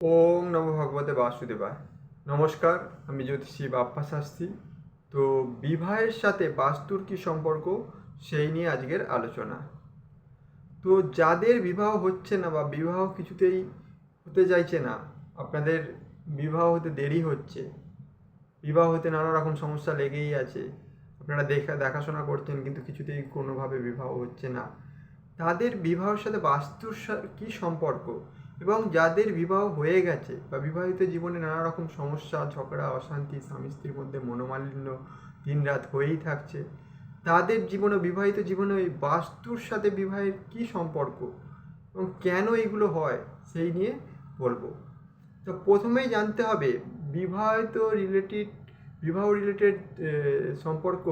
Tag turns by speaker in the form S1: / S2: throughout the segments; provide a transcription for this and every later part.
S1: ওম নম ভগবতে বাসুদেবায়। নমস্কার, আমি জ্যোতিষী বাপ্পা শাস্ত্রী তো বিবাহের সাথে বাস্তুর কি সম্পর্ক? সেই নিয়ে আজকের আলোচনা। তো যাদের বিবাহ হচ্ছে না বা বিবাহ কিছুতেই হতে চাইছে না, আপনাদের বিবাহ হতে দেরি হচ্ছে, বিবাহ হতে নানা রকম সমস্যা লেগেই আছে, আপনারা দেখা, দেখাশোনা করছেন কিন্তু কিছুতেই কোনোভাবে বিবাহ হচ্ছে না, তাদের বিবাহের সাথে বাস্তুর কি সম্পর্ক? এবং যাদের বিবাহ হয়ে গেছে বা বিবাহিত জীবনে নানা রকম সমস্যা, ঝগড়া, অশান্তি, স্বামী স্ত্রীর মধ্যে মনোমালিন্য দিনরাত হয়েই থাকছে, তাদের জীবনে, বিবাহিত জীবনে ওই বাস্তুর সাথে বিবাহের কি সম্পর্ক এবং কেন এগুলো হয় সেই নিয়ে বলব। তো প্রথমেই জানতে হবে, বিবাহিত রিলেটেড বিবাহ রিলেটেড সম্পর্ক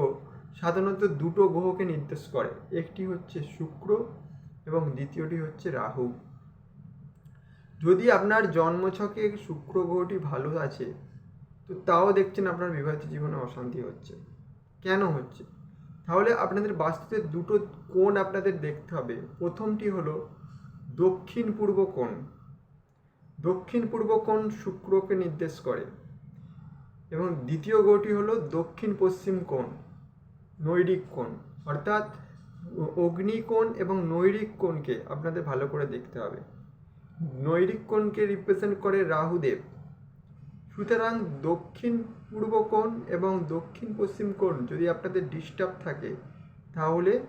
S1: সাধারণত দুটো গ্রহকে নির্দেশ করে, একটি হচ্ছে শুক্র এবং দ্বিতীয়টি হচ্ছে রাহু। যদি আপনার জন্মছকে শুক্র গ্রহটি ভালো আছে, তো তাও দেখছেন আপনার বিবাহিত জীবনে অশান্তি হচ্ছে। কেন হচ্ছে? তাহলে আপনাদের বাস্তুতে দুটো কোণ আপনাদের দেখতে হবে। প্রথমটি হলো দক্ষিণ পূর্ব কোণ। দক্ষিণ পূর্ব কোণ শুক্রকে নির্দেশ করে। এবং দ্বিতীয় গ্রহটি হলো দক্ষিণ পশ্চিম কোণ, নৈরিক কোণ। অর্থাৎ অগ্নিকোণ এবং নৈরিক কোণকে আপনাদের ভালো করে দেখতে হবে। নৈরিক কোণকে রিপ্রেজেন্ট করে রাহুদেব। সুতরাং দক্ষিণ পূর্ব কোণ এবং দক্ষিণ পশ্চিম কোণ যদি আপনাদের ডিস্টার্ব থাকে, তাহলে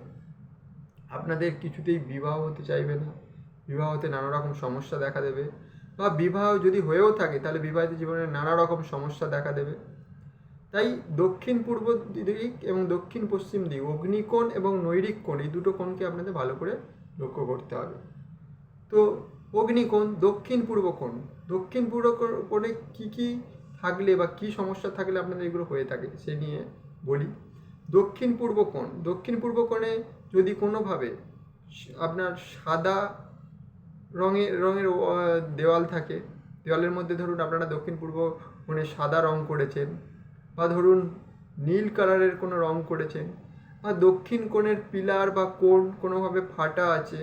S1: আপনাদের কিছুতেই বিবাহ হতে চাইবে না। বিবাহ হতে নানা রকম সমস্যা দেখা দেবে। বা বিবাহ যদি হয়েও থাকে, তাহলে বিবাহিত জীবনে নানা রকম সমস্যা দেখা দেবে। তাই দক্ষিণ পূর্ব দিক এবং দক্ষিণ পশ্চিম দিক, অগ্নিকোণ এবং নৈরিক কোণ, এই দুটো কোণকে আপনাদের ভালো করে লক্ষ্য করতে হবে। তো অগ্নিকোণ দক্ষিণ পূর্ব কোণ। দক্ষিণ পূর্ব কোণে কী কী থাকলে বা কী সমস্যা থাকলে আপনাদের এগুলো হয়ে থাকে, সে নিয়ে বলি। দক্ষিণ পূর্ব কোণ, দক্ষিণ পূর্ব কোণে যদি কোনোভাবে আপনার সাদা রঙের রঙের দেওয়াল থাকে, দেওয়ালের মধ্যে ধরুন আপনারা দক্ষিণ পূর্ব কোণে সাদা রং করেছেন বা ধরুন নীল কালারের কোনো রং করেছেন বা দক্ষিণ কোণের পিলার বা কোণ কোনোভাবে ফাটা আছে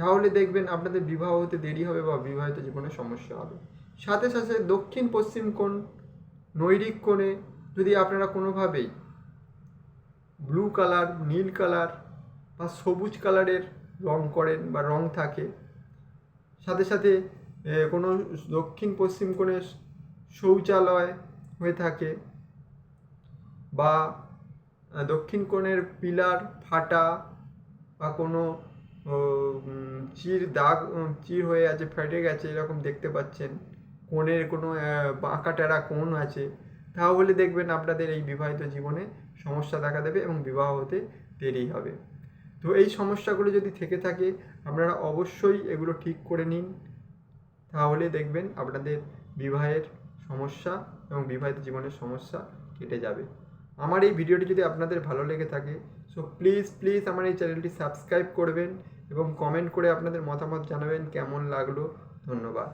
S1: তাহলে দেখবেন আপনাদের বিবাহ হতে দেরি হবে বা বিবাহিত জীবনে সমস্যা হবে। সাথে সাথে দক্ষিণ পশ্চিম কোণ, নৈরিক কোণে যদি আপনারা কোনোভাবেই ব্লু কালার নীল কালার বা সবুজ কালারের রং করেন বা রং থাকে, সাথে সাথে কোনো দক্ষিণ পশ্চিম কোণে শৌচালয় হয়ে থাকে বা দক্ষিণ কোণের পিলার, ফাটা বা কোনো চির দাগ চির হয়ে আছে, ফেটে গেছে, এরকম দেখতে পাচ্ছেন। কোণের কোনো বাঁকা টেরা কোণ আছে। তাহলে দেখবেন আপনাদের এই বিবাহিত জীবনে সমস্যা দেখা দেবে এবং বিবাহ হতে দেরি হবে। তো এই সমস্যাগুলো যদি থেকে থাকে, আপনারা অবশ্যই এগুলো ঠিক করে নিন। তাহলে দেখবেন আপনাদের বিবাহের সমস্যা এবং বিবাহিত জীবনের সমস্যা কেটে যাবে। আমার এই ভিডিওটি যদি আপনাদের ভালো লেগে থাকে সো প্লিজ প্লিজ আমার এই চ্যানেলটি সাবস্ক্রাইব করবেন এবং কমেন্ট করে আপনাদের মতামত জানাবেন কেমন লাগল, ধন্যবাদ।